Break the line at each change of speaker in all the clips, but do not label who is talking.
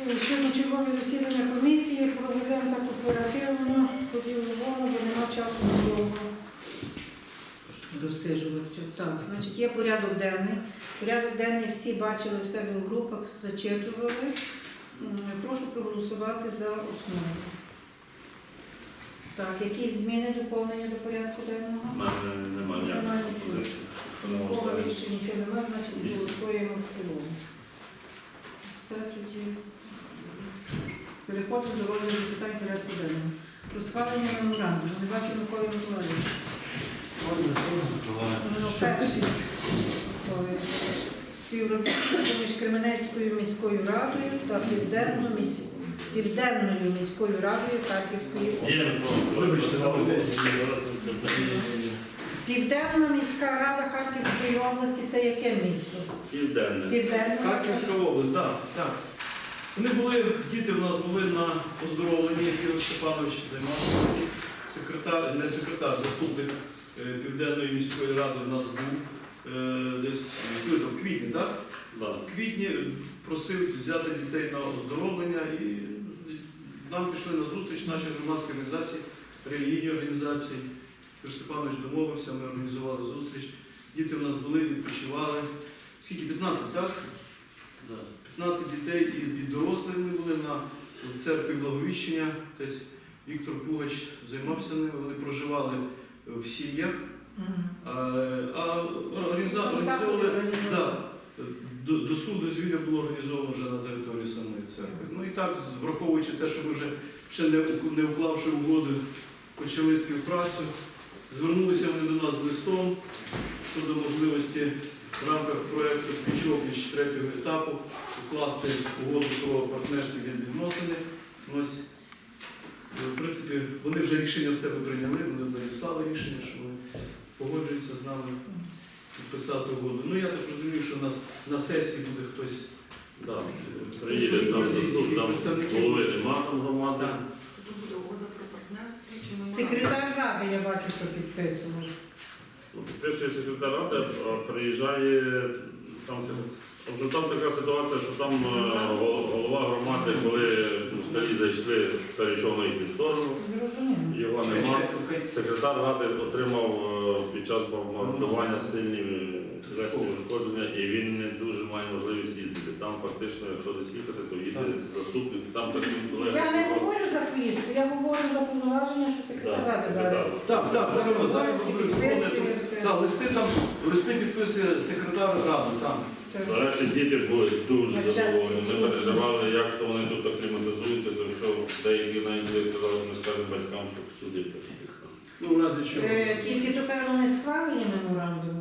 Сьогодні чергове засідання комісії проведемо так оперативно, поділовано, бо нема часу довго розсиджуватися. Так, значить, є порядок денний. Порядок денний всі бачили в себе в групах, зачитували. Прошу проголосувати за основу. Так, якісь зміни, доповнення до порядку денного?
Немає
Немає нічого. Нікого більше нічого немає, значить голосуємо в цілому. Все тоді. Переходимо до розгляду питань порядку денного. Про схвалення меморандуму. Не бачу Миколи Миколаївича. Ну, перший. Ой, Співробітництво між Кременецькою міською радою та Південною міс- Південною міською радою Харківської області.
Є,
Вибачте.
Південна міська рада Харківської області це яке місто?
Південне.
Південна.
Харківська область, так, так. Вони були, діти в нас були на оздоровленні, Ігор Степанович займався. Секретар, не секретар, заступник е, Південної міської ради в нас був е, десь там, в квітні, так?
Да.
В квітні просив взяти дітей на оздоровлення і нам пішли на зустріч наші громадські організації, релігійні організації. Ігор Степанович домовився, ми організували зустріч. Діти в нас були, відпочивали. Скільки? 15, так? 15 дітей і, і дорослі були на церкві Благовіщення. Десь Віктор Пугач займався ними, вони проживали в сім'ях. А, організовували да, до, до суду звілля було організовано вже на території самої церкви. Ну і так, враховуючи те, що ми вже ще не, не уклавши угоду, почали співпрацю, звернулися вони до нас з листом щодо можливості в рамках проєкту «Пліч-опліч» третього етапу укласти угоду про партнерські відносини. Ось, в принципі, вони вже рішення в себе прийняли, вони надіслали рішення, що вони погоджуються з нами підписати угоду. Ну я так розумію, що на, на сесії буде хтось.
Да. Приїде там заступ, там голови нема там громади.
Тут буде угода про партнерство чи меморандум?
Секретар ради я бачу, що підписував.
Ну, Підписує секретар ради, а приїжджає там там така ситуація, що там е, голова громади, коли москалі зайшли в перейшов на їхню сторону, його нема. Секретар ради отримав е, під час бомбардування сильні тілесні ушкодження, і він не дуже має можливість їздити. Там фактично, якщо десь їхати, то їде заступник, там колега.
Я не говорю за поїздку, я говорю за повноваження, що секретар ради зараз.
Так, так, зараз зараз. Так, листи там листи підписує секретар ради. Там.
До речі, діти були дуже задоволені. Ми переживали, як то вони тут акліматизуються, то що деякі навіть сказали, ми скажемо батькам, що сюди поїхали.
Ну, в разі чого.
Тільки тепер не схвалення меморандуму буде.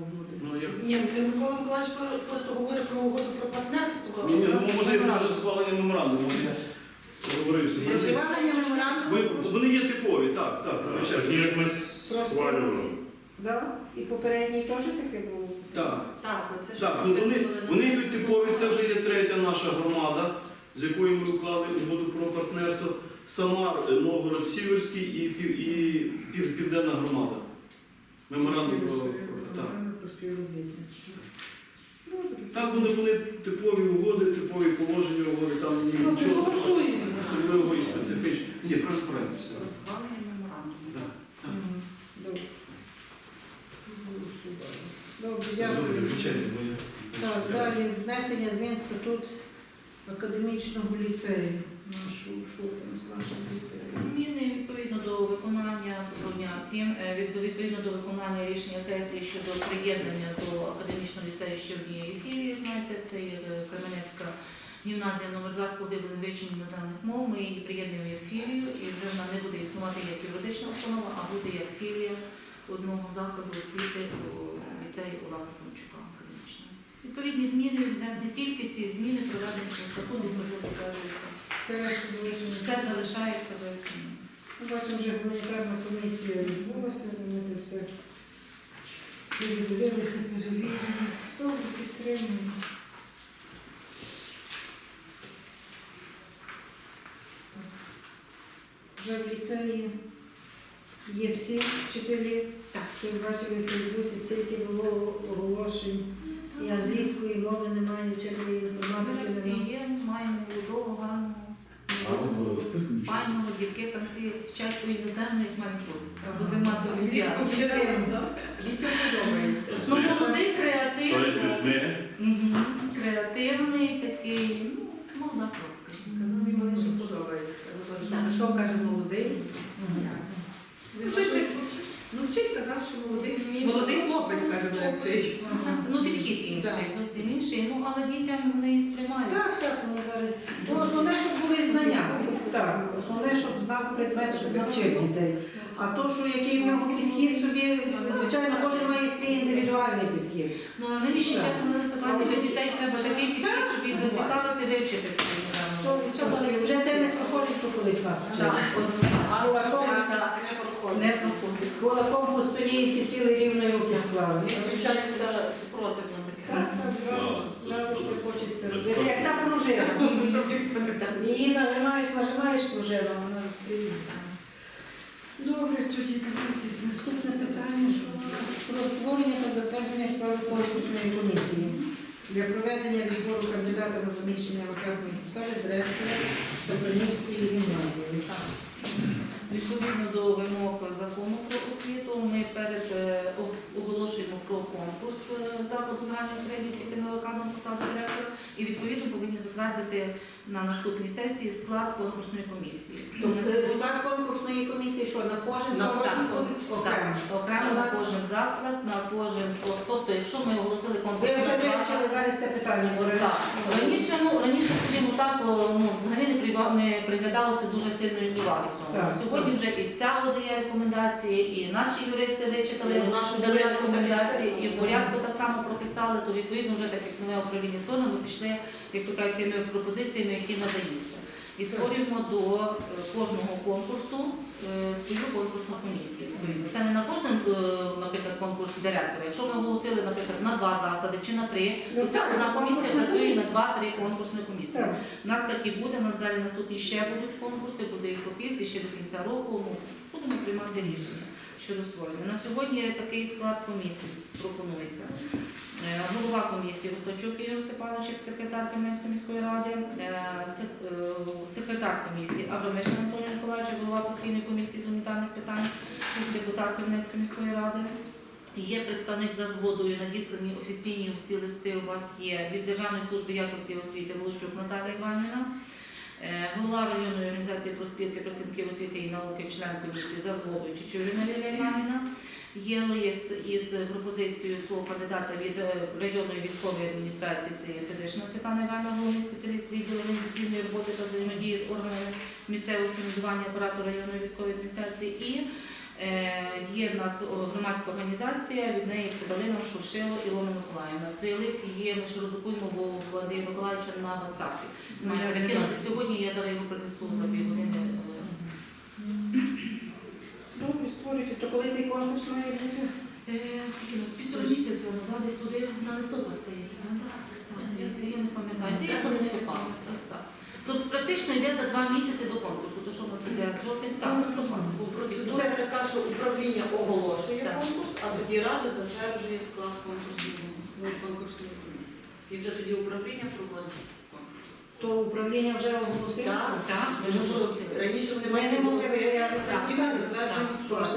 Ну, як...
Ні, Микола Миколаївич просто говорить про угоду про партнерство.
Ні, ні, ну, може, може схвалення меморандуму.
Схвалення.
Вони є типові, так, так.
Такі,
вибачайте.
як ми схвалювали.
Да? І попередній теж таке було.
Так.
Так, оце що
Так, ну вони,
на
вони
сесії.
йдуть типові, це вже є третя наша громада, з якою ми уклали угоду про партнерство. Самар, е, Новгород Сіверський і, пів, і пів, Південна громада. Меморандум про, про так.
Добре.
Там вони були типові угоди, типові положення угоди, там ні-
Ну,
нічого такого
голосуємо.
особливого і специфічного. Ні, правильно, правильно. все.
Про схвалення меморандуму.
Так.
Мгм. Добре. Голосували. Добре, дякую.
вибачайте, бо я-
Так, далі внесення змін в статут академічного ліцею. Нашу що з нашим ліцеєм?
Зміни відповідно до виконання доброго дня всім е, відповідно до виконання рішення сесії щодо приєднання до академічного ліцею ще однієї філії. Знаєте, це є е, Кременецька гімназія номер 2 з поглибленим вивченням іноземних мов. Ми її приєднуємо як філію, і вже вона не буде існувати як юридична установа, а буде як філія одного закладу освіти ліцею Олеса Самчука. Відповідні зміни внесені тільки ці зміни проведені по статуту, і статут затверджується.
Все
залишається без змін.
Ми бачимо, вже гуманітарна комісія відбулася, вони це все передивилися, перевірили. Добре, підтримуємо. Вже в ліцеї є всі вчителі.
Так.
Ви бачили в Фейсбуці, стільки було оголошень. І англійської мови немає, вчителі
Ми
інформатики
всі є, маємо чудову, гарну дітки там всі вчать по іноземну, як в мене. Будемо мати олімпіаду. Дітям подобається. Ну, молодий, креативний. Креативний такий, ну, молода скажімо.
Казали мені, що подобається. Ну, Що каже молодий? Ну, так, ну вчить казав, що молодий. Молодий хлопець, каже, вчить.
Ну, підхід інший, зовсім інший. Ну, але дітям вони і сприймають.
Так, так, воно зараз. Ну, основне, щоб були знання. Так, основне, щоб знав предмет, щоб вчив дітей. А то, що який в нього підхід собі, звичайно, кожен має свій індивідуальний підхід.
Ну, на нинішній час на листопаді для дітей треба такий підхід, щоб їх зацікавити, вивчити цю.
Вже те не проходить, що колись нас вчили.
Так,
Кулаком,
Не проходить.
не проходить.
кулаком по столі і всі сіли рівно руки склали.
Включається супротив на таке.
Так, так, зразу, зразу це хочеться робити. Як та пружина.
Щоб ніхто не так.
Її нажимаєш, нажимаєш пружину, вона стріляє. Добре, тоді давайте наступне питання, що у нас про створення та затвердження справи конкурсної комісії для проведення відбору кандидата на заміщення вакантної посади директора Сатанівської гімназії.
Відповідно до вимог закону про освіту, ми перед е, оголошуємо про конкурс е, закладу загальної середньої освіти на вакантну посаду директора і відповідно повинні затвердити на наступній сесії склад конкурсної комісії. То на
Тобто Склад конкурсної комісії, що на кожен
На
кожен окремо.
Окремо на кожен заклад, на кожен, тобто, якщо ми оголосили
Ви вже
на
зараз це питання, бо
так. Раніше, ну раніше, скажімо так, ну взагалі не прива- не приглядалося дуже сильної уваги цьому.
Так,
сьогодні вже і ця видає рекомендації, і наші юристи вичитали
нашу
дали рекомендації,
і
в порядку так само прописали, то відповідно вже так як нове управління створено, ми пішли, як то кажуть, тими пропозиціями, які надаються. І створюємо до е, кожного конкурсу е, свою конкурсну комісію. Це не на кожен, е, наприклад, конкурс директора. Якщо ми оголосили, наприклад, на два заклади чи на три, то ця одна комісія працює на два-три конкурсні комісії. У нас так і буде, у нас далі наступні ще будуть конкурси, буде їх копійці, ще до кінця року. Ну, будемо приймати рішення щодо створення. На сьогодні такий склад комісії пропонується. Е, Голова комісії Росточук Ігор Степанович, секретар Кам'янської міської ради, е, е, секретар комісії Абрамишин Антоній Миколаївич, голова постійної комісії з гуманітарних питань, депутат Кам'янської міської ради. Є представник за згодою, надіслані офіційні всі листи у вас є від Державної служби якості освіти Волощук Наталія Іванівна, голова районної організації проспілки працівників освіти і науки, член комісії за згодою Чичурина Лілія Іванівна. Є лист із пропозицією свого кандидата від е, районної військової адміністрації, це є Федишина Світлана Івана, головний спеціаліст відділу організаційної роботи та взаємодії з органами місцевого самоврядування апарату районної військової адміністрації. І е, є в нас громадська організація, від неї подали нам Шуршило Ілона Миколаївна. Цей лист є, ми ще роздрукуємо бо в Андрія Миколаївича на WhatsApp. Сьогодні, я зараз його принесу за півгодини. е,
Добре, створюйте. То коли цей конкурс має бути?
Е, Скільки нас півтора місяця, ну, десь туди на листопад здається, ну, так, здається, я не пам'ятаю. Здається, листопад, ось так. Тобто практично йде за два місяці до конкурсу, то що в нас іде жовтень, так.
Бо Процедура така, що управління оголошує
Так.
конкурс, а тоді рада затверджує склад конкурсної ну, конкурсної комісії. І вже тоді управління проводить конкурс.
То управління вже оголосило?
Так,
Так,
Тому що раніше вони
Ми
мали
не могли
оголосити,
виявляти.
а тоді ми затверджуємо склад.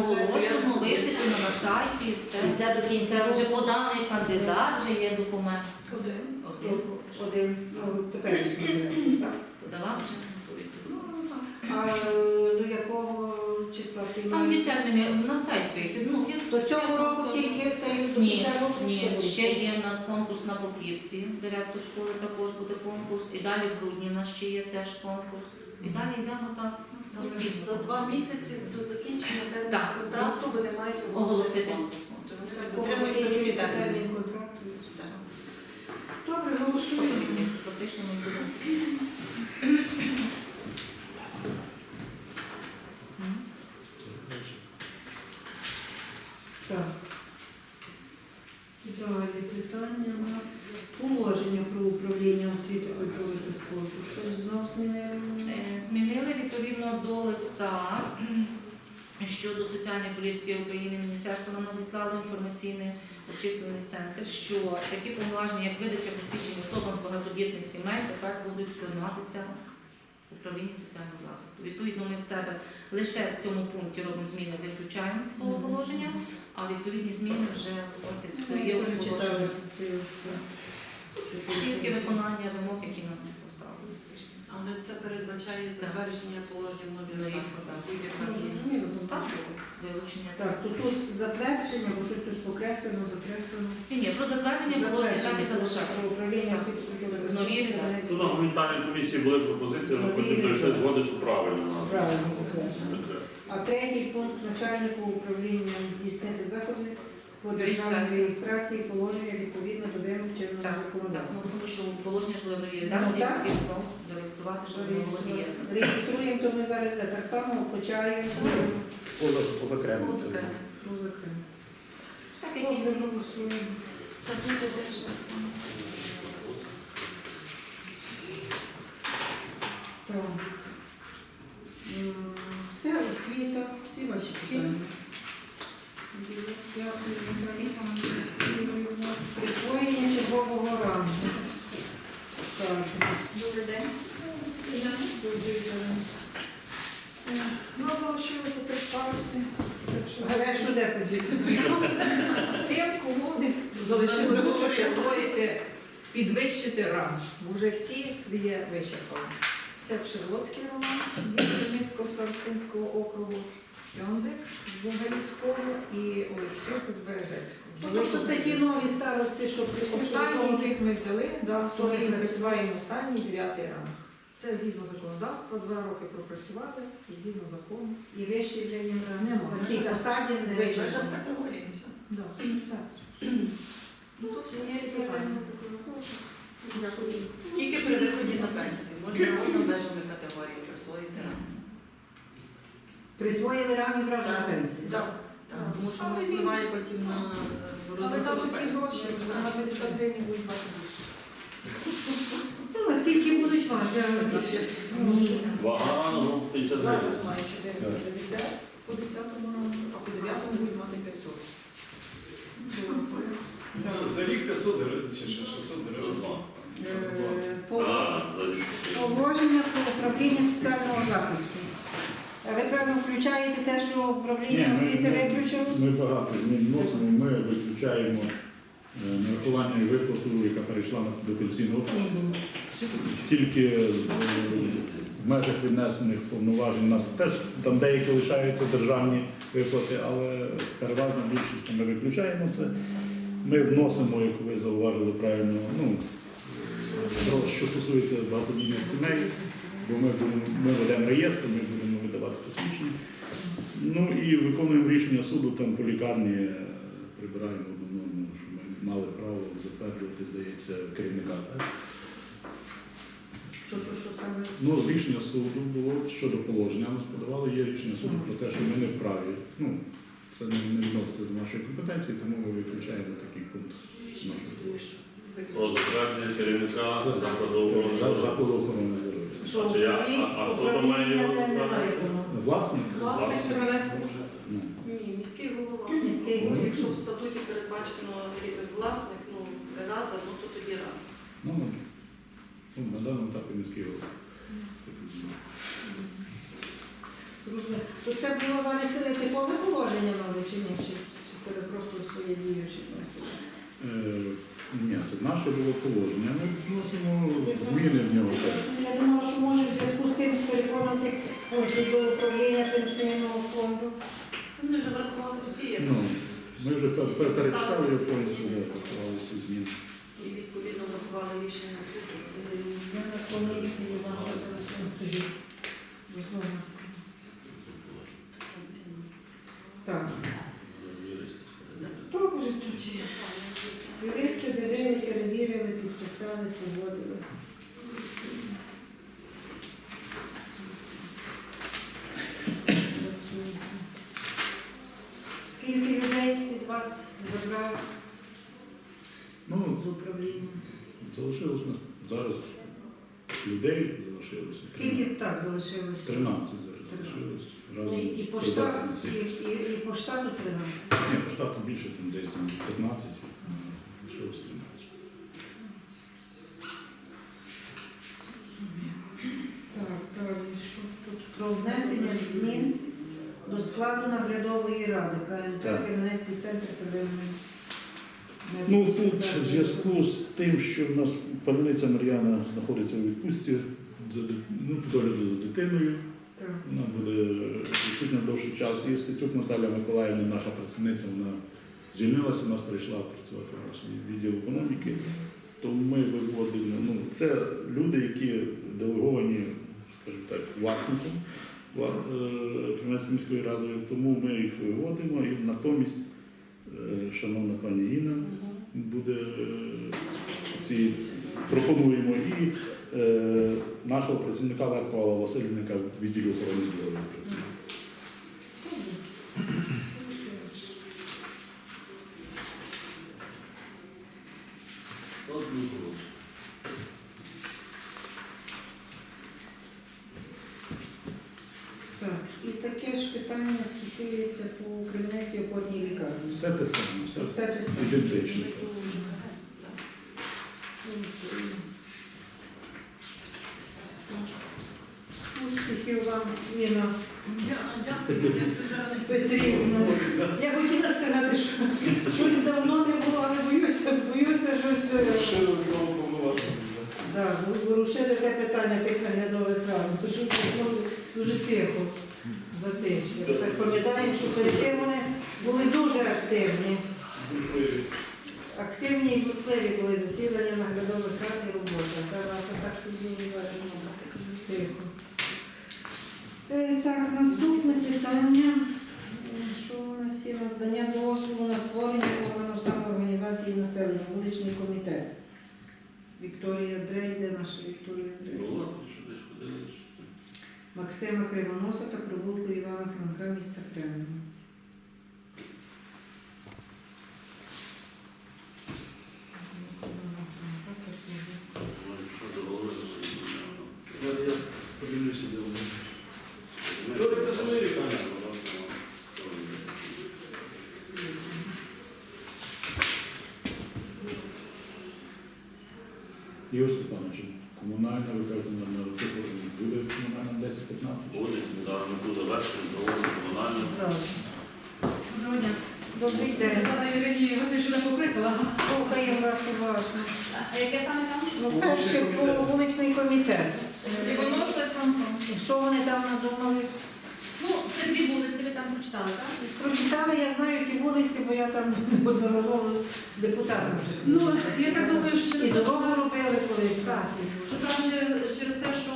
Оголошено, висвітлено на сайті,
І
все.
це до кінця
Вже
року
поданий кандидат, вже є документ.
Один.
Один.
один, ну, теперішній так?
Подала вже готується.
Ну, А до якого числа
Там є
приймають?
терміни на сайт вийти. Ну, я
До цього року
скажу.
тільки цей до
Ні,
кінця року
ні,
ще буде?
ще є в нас конкурс на Попівці, директор школи також буде конкурс. І далі в грудні в нас ще є теж конкурс. І далі йдемо так. постійно.
За два місяці до закінчення терміну
Так.
контракту вони мають
Оголосити
оголосити
конкурс.
Тобто вони
термін контракту.
Так.
Добре, голосуємо.
Фактично ми будемо.
Так. Далі питання у нас положення про управління освіти, культури та спорту. Щось знов змінили?
Е, Змінили відповідно до листа щодо соціальної політики України. Міністерство нам надіслало інформаційний обчислювальний центр, що такі повноваження, як видача посвідчень особам з багатодітних сімей, тепер будуть займатися управління соціального захисту. Відповідно, ми в себе лише в цьому пункті робимо зміни, виключаємо з свого положення, а відповідні зміни вже вносять це
Це
є. Тільки виконання вимог, які нам.
Але це передбачає затвердження положення
Я
зміна.
зрозуміла, ну,
Так, вилучення.
Так, то тут затвердження, бо щось тут покреслено, закреслено.
Ні, ні, про затвердження положення так і
Про
залишається.
управління освіти культури та
Нові редакції.
Це на гуманітарній комісії були пропозиції, але потім дійшли згоди, що правильно.
Правильно затверджено. А третій пункт начальнику управління здійснити заходи по державній
Реєстрації.
реєстрації положення відповідно до вимог чинного
Так, так,
законодавства.
ну, тому що положення ж були в новій редакції,
Ну, так.
потрібно знову зареєструвати, щоб воно було.
Реєструємо, то ми зараз де так само почаємо.
Поза, поза кремом.
Ось окремо.
Закриємо.
Так, якісь
Статути теж так само.
Так. М, Все, освіта, всі ваші питання. Дякую, Іванівна. Присвоєння чергового рангу. Так.
Добрий день.
Добрий день.
У нас залишилося три старости.
Галя, що де поділитися?
Тим, кому не залишилося ще присвоїти, підвищити ранг, бо вже всі своє вичерпали. Це Пшерлоцький Роман з Вінницького старостинського округу, Сьонзик з Галівського і Олексюк з Бережецького.
Тобто це ті нові старості, що
Останні, яких ми взяли, да,
Хто
то ми присваємо останній дев'ятий ранг. Це згідно законодавства, два роки пропрацювали, і згідно закону.
І вищі вже їм
Нема.
на цій посаді не
Вищі.
Категорії все. Ну, тут
Є
є
питання.
Питання. Тільки при виході на пенсію. Можна поза межами категорії присвоїти.
присвоїли ранги зразу на пенсію.
Так, так, тому що воно впливає потім на
Але там
розрахунок
такі
пенсії.
гроші, на 50 гривень будуть мати більше.
Ну, наскільки будуть мати? Ну,
Вага, ну, 50
Зараз
гривень.
має 450 по 10-му ранку, а по 9-му будуть мати 500.
За рік 500 гривень чи ще 600 гривень.
Е, Положення про управління соціального захисту. Ви, певно, включаєте те, що управління
Ні, ми-
освіти
ми-
виключило?
Ми багато змін вносимо, ми виключаємо е, нарахування і виплату, яка перейшла на- до пенсійного фонду. Тільки е, в межах віднесених повноважень у нас теж там деякі лишаються державні виплати, але переважна більшість ми виключаємо це. Ми вносимо, як ви зауважили правильно, ну, е, що стосується багатодітних сімей, бо ми, будемо, ми ведемо реєстр, ми будемо видавати посвідчення. Ну і виконуємо рішення суду там по лікарні, е, прибираємо одну норму, що ми мали право затверджувати, здається, керівника. Так?
Що, що, що саме?
Ну, рішення суду було щодо положення, нас подавали, є рішення суду про те, що ми не вправі. Ну, це не, не відноситься до нашої компетенції, тому ми виключаємо такий пункт.
Про затвердження керівника закладу охорони
За-
здоров'я.
Закладу охорони здоров'я.
Що
А чи я- а- а хто там має
управління
його
не- немає
затвердити?
повноважень.
Власник?
Власник Кременецького.
Ну,
Ні, міський голова.
Міський
Ну,
голова.
Якщо в статуті передбачено власник, ну, рада, ну то тоді рада.
ну, ну, на даному етапі міський голова.
Зрозуміло. То це було зараз е, типове положення нове чи ні? Чи, чи це ви просто своє діючі вносили?
Е, ні, це наше було положення. Ми вносимо зміни в нього. Так.
Я думала, що може в зв'язку з тим функцій до управління пенсійного фонду.
Вони вже врахували всі,
Ну, ми вже пер- пер- перечитали його повністю,
зміни.
всі зміни.
і відповідно врахували рішення суду.
Я на комісії вам тоді. Так. Добре тоді. Юристи дивили, перевірили, підписали, погодили. Скільки людей від вас забрали
Ну,
з управління?
залишилось у нас зараз людей залишилося.
Скільки так залишилося?
13 зараз залишилось.
Ну, і, і по штату, і, і, і по штату 13.
Ні, по штату більше, там десь там 15, лишилось 13.
Так, так. Змін до складу наглядової ради КНП
Так.
Кременецький центр первинної.
Ну тут в зв'язку з тим, що в нас паниця Мар'яна знаходиться у відпустці за ну, по догляду за дитиною.
Так.
Вона буде відсутня довший час. І Стецюк Наталя Миколаївна, наша працівниця, вона звільнилася, у нас прийшла працювати в наш відділ економіки. То ми виводимо, ну, це люди, які делеговані, скажімо так, власником Кременецької міської ради, тому ми їх виводимо. І натомість е, шановна пані Інна буде е, ці пропонуємо і е, нашого працівника Левкова Васильника в відділі охорони здоров'я. працює.
Так, і таке ж питання стосується по Кременецькій опорній лікарні.
Все те саме, все
Все те саме.
ідентично.
Успіхів вам, Інна
Дякую.
Петрівна. Я хотіла сказати, що щось давно не було, але боюся, боюся щось. е,
Ще одного повноваження.
Да, ви- те питання тих наглядових рад. Тому що дуже тихо затишно. Так пам'ятаємо, що перед тим вони були дуже активні. Активні і бурхливі були засідання наглядових рад і робота. Та, так що тихо. Е, Так, наступне питання. Що у нас є надання дозволу на створення органу самоорганізації населення, вуличний комітет. Викторија Дрей, де наша Викторија Дрей?
Ова, што да
споделиш. Максема Кревоносата, Пробулко Ивана Франка,
Миста Кревонос. Ја ја.
Ігор Степанович, комунальна, ви кажете, на цифру буде комунальна 10-15?
Буде, зараз ми тут завершимо, проводимо комунальне.
Доброго дня.
Добрий день.
Зада Ірині Васильівна покрикала.
Слухаємо вас уважно.
А яке саме там?
Ну, перше по вуличний комітет.
І
Е,
воно ще фронтом.
Що вони там надумали?
Ну, це дві вулиці, ви там прочитали, так?
Прочитали, я знаю ті вулиці, бо я там неодноразово депутатом.
Ну, я так думаю, що через те, що,
дорогу робили колись.
Так. що там через, через те, що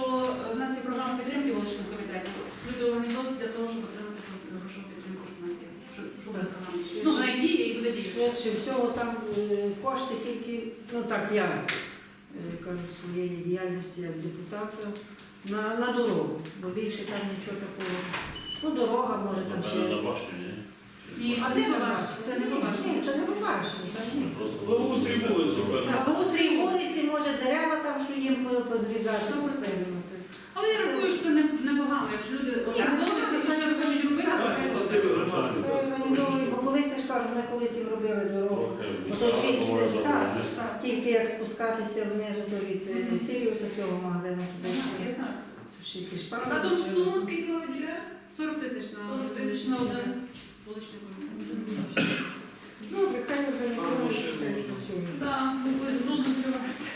в нас є програма підтримки вуличного комітету, люди організовуються для того, щоб отримати грошову підтримку, що в нас є. Щоб, щоб буде програма. Ну, вона і діє, і буде діяти.
Швидше всього там е, кошти тільки, ну так я е, кажу, своєї діяльності як депутата на, на дорогу, бо більше там нічого такого. Ну, дорога може там ще.
Ні?
Це не
башні?
Це не побачиш.
Ні, це не.
Просто
Благоустрій вулиці, певно.
На устрій вулиці, може, дерева там, що їм по- позрізати.
Сто процентів.
Ну,
Але я рахую, що це не- непогано, якщо люди організовуються і щось хочуть робити, то хай це
Ми бо колись я ж кажу, ми колись їм робили дорогу.
Так, так.
Тільки як спускатися внизу, то від е, Сіріуса цього магазину. туди.
Я знаю.
Ще ті шпали.
Разом з сумом скільки ви виділяє? 40 тисяч на 40 тисяч на один вуличний комітет.
Добре, хай
Або
організовують,
ще
хай
можна.
працюють.
Так, ми зручно привезти.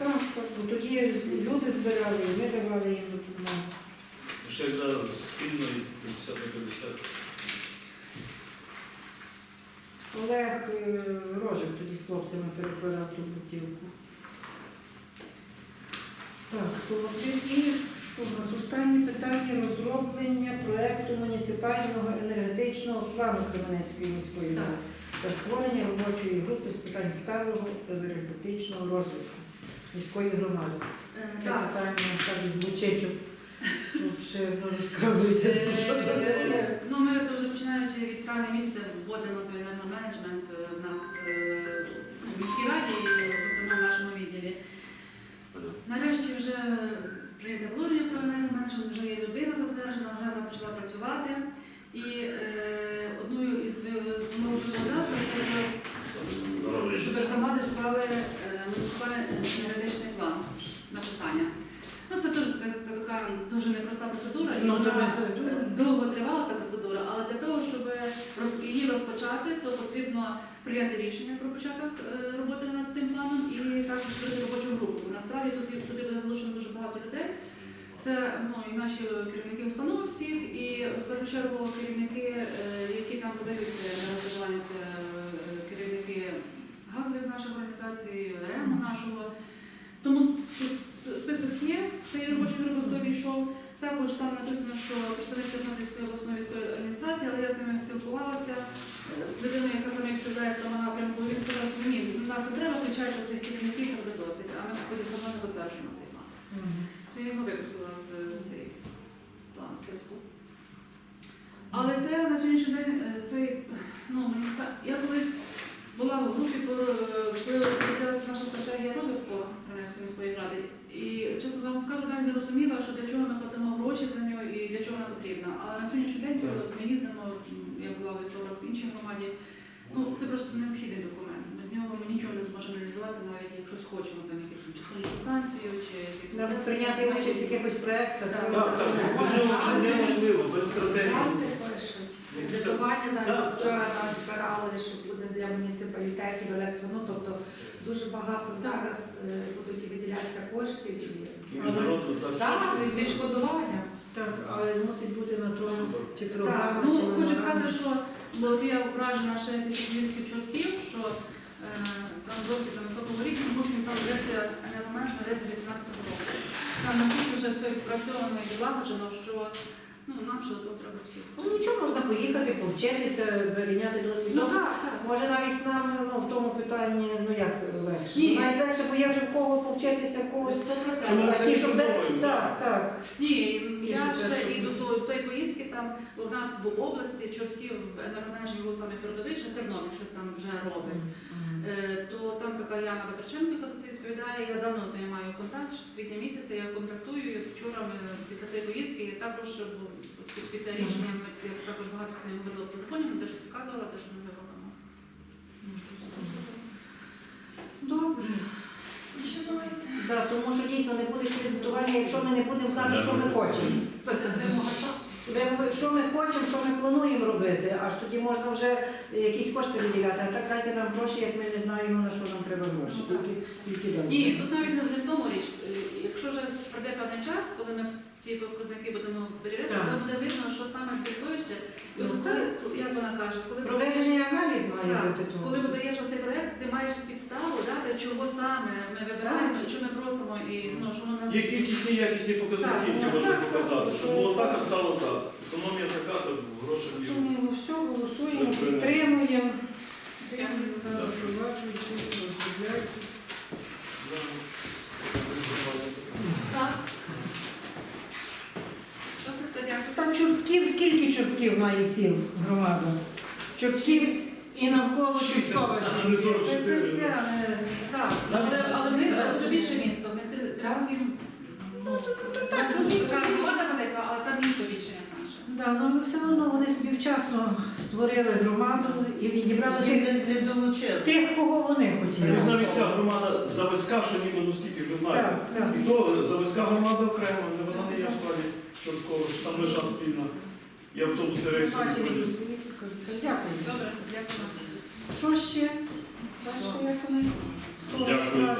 Так, так, бо тоді люди збирали, ми давали їм допомогу.
Ще й зараз спільно 50 на 50.
Олег е, Рожик тоді з хлопцями перекладав ту бутілку. Так, то і що у нас останнє питання розроблення проекту муніципального енергетичного плану Кременецької міської ради та створення робочої групи з питань сталого енергетичного розвитку міської громади. Таке
Так.
питання насправді звучить. Ще не розказуйте, що це таке.
Е, Ну, ми то вже починаючи від травня місяця вводимо той енергоменеджмент е, в нас е, в міській раді, і, зокрема в нашому відділі. Нарешті вже прийняте положення про енергоменеджмент, вже є людина затверджена, вже вона почала працювати. І е, одною із ви- з вимог законодавства це було, щоб громади склали е, юридичний е, план написання. Ну, Це теж це, це така дуже непроста процедура, і вона
е, довго
тривала та процедура, але для того, щоб її розпочати, то потрібно прийняти рішення про початок е, роботи над цим планом і також створити робочу групу. Насправді тут туди буде залучено дуже багато людей. Це ну, і наші керівники установ всіх, і в першу чергу керівники, які нам подають на розташування наших організацій, РЕМу нашого. Тому тут список є цієї робочої групи, хто війшов. Також там написано, що представник Тернопільської обласної військової адміністрації, але я з ними спілкувалася е, з людиною, яка саме відповідає в тому напрямку. Він сказав, що ні, нас не треба включати цих керівників, це буде досить, а ми потім все одно затверджуємо цей план. Я його виписала з з план списку. Але це на сьогоднішній день е, цей, ну, я колись була в групі, коли розглядалася наша стратегія розвитку Романської міської ради. І чесно вам скажу, навіть не розуміла, що для чого ми платимо гроші за нього і для чого вона потрібна. Але на сьогоднішній день, коли ми їздимо, я була вівторок в іншій громаді, ну це просто необхідний документ. Без нього ми нічого не зможемо реалізувати, навіть якщо схочемо там якусь там численну станцію чи якісь
Навіть прийняти участь в якихось проєктах.
Так,
Так, неможливо, без стратегії.
Гранти зараз вчора нас збирали, що буде для муніципалітетів електро. Ну тобто дуже багато зараз е, будуть і виділятися коштів і
І міжнародно так.
так, від відшкодування.
Так, але мусить бути на то, чи програма,
ну
чи
хочу сказати, що бо я вражена ще поїздки чортків, що е, там досить на високому рівні, тому що він там ведеться енергоменеджмент десь 18 року. Там настільки вже все відпрацьовано і відлагоджено, що ну, нам ще до треба всі.
Ну нічого, можна поїхати, повчитися, перейняти досвід.
Ну так, так.
Може навіть нам ну, в тому питанні ну як легше.
Ні.
Навіть легше, бо є вже в кого повчитися, в когось.
Сто
ми
процентів.
Ті, щоб де-
відчуваємо,
Так, так.
Ні, я ще і до того- тої поїздки там у нас в області чортків енергоменеджмент був саме передовий, ще Тернопіль щось там вже робить. Е, то там така Яна Петриченко, яка за це відповідає. Я давно з нею маю контакт, ще з квітня місяця я контактую. І от вчора ми після тієї поїздки я також під, під те рішенням я також багато з нею говорила в телефоні, вона теж показувала те, що ми робимо.
Добре. Да, тому що дійсно не буде кредитування, якщо ми не будемо знати, що ми хочемо.
Вимога
Що ми хочемо, що ми плануємо робити, аж тоді можна вже якісь кошти виділяти. А так дайте нам гроші, як ми не знаємо, на що нам треба гроші. Тільки, тільки дайте.
Ні, тут навіть не в тому річ. Якщо вже пройде певний час, коли ми ті показники будемо перевіряти,
Так.
то буде видно, що саме збірковище,
Ну,
як вона каже, коли
Проведений аналіз має
Так,
бути тут.
Коли видаєш на цей проект, ти маєш підставу, дати, чого саме ми вибираємо, і що ми просимо, і ну, що воно нас
Є кількісні якісні показники, які
ну,
можна показати. що- було так, а стало так. Економія така, то гроші є.
Суміємо все, голосуємо, підтримуємо.
Дякую. Так. Дякую.
Та чортків, скільки чортків має сіл громада? Чортків і навколо Чорткова
а не
шість.
44,
Це- це,
Так, але, але ми це більше місто, не 37.
Ну, так,
Так,
це місто
громада велика, але там місто
Да, ну, але все одно вони собі вчасно створили громаду і відібрали тих,
не долучили.
тих, кого вони хотіли.
Навіть ця громада заводська, що ніби, ну скільки ви знаєте.
Так, так.
І то заводська громада окремо, не вона не є в складі Чорткова, що там межа спільна. І автобуси рейси ходять.
Дякую.
Добре, дякую.
Що ще? Бачите, як вони?
Дякую.